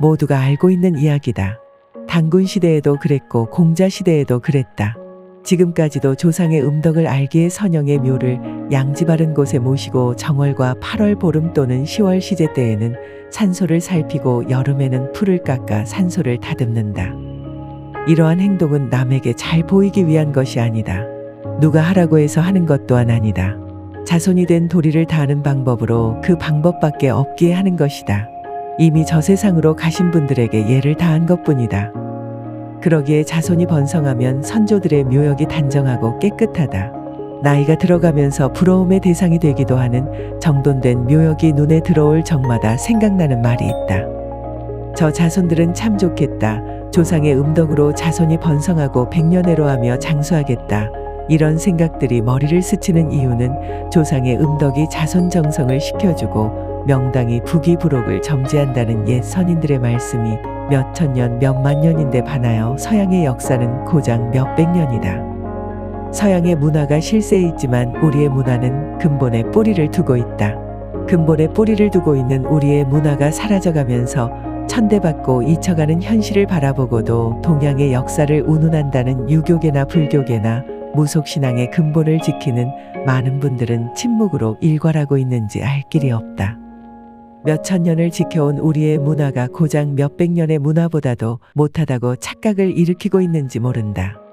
모두가 알고 있는 이야기다. 단군 시대에도 그랬고 공자 시대에도 그랬다. 지금까지도 조상의 음덕을 알기에 선영의 묘를 양지 바른 곳에 모시고 정월과 8월 보름 또는 10월 시제 때에는 산소를 살피고 여름에는 풀을 깎아 산소를 다듬는다. 이러한 행동은 남에게 잘 보이기 위한 것이 아니다. 누가 하라고 해서 하는 것 또한 아니다. 자손이 된 도리를 다하는 방법으로 그 방법밖에 없기에 하는 것이다. 이미 저 세상으로 가신 분들에게 예를 다한 것 뿐이다. 그러기에 자손이 번성하면 선조들의 묘역이 단정하고 깨끗하다. 나이가 들어가면서 부러움의 대상이 되기도 하는 정돈된 묘역이 눈에 들어올 적마다 생각나는 말이 있다. 저 자손들은 참 좋겠다. 조상의 음덕으로 자손이 번성하고 백년해로 하며 장수하겠다. 이런 생각들이 머리를 스치는 이유는 조상의 음덕이 자손 정성을 식혀주고 명당이 부귀부록을 점지한다는 옛 선인들의 말씀이 몇 천 년 몇 만 년인데 반하여 서양의 역사는 고작 몇백 년이다. 서양의 문화가 실세에 있지만 우리의 문화는 근본에 뿌리를 두고 있다. 근본에 뿌리를 두고 있는 우리의 문화가 사라져가면서 천대받고 잊혀가는 현실을 바라보고도 동양의 역사를 운운한다는 유교계나 불교계나 무속신앙의 근본을 지키는 많은 분들은 침묵으로 일괄하고 있는지 알 길이 없다. 몇천 년을 지켜온 우리의 문화가 고작 몇백 년의 문화보다도 못하다고 착각을 일으키고 있는지 모른다.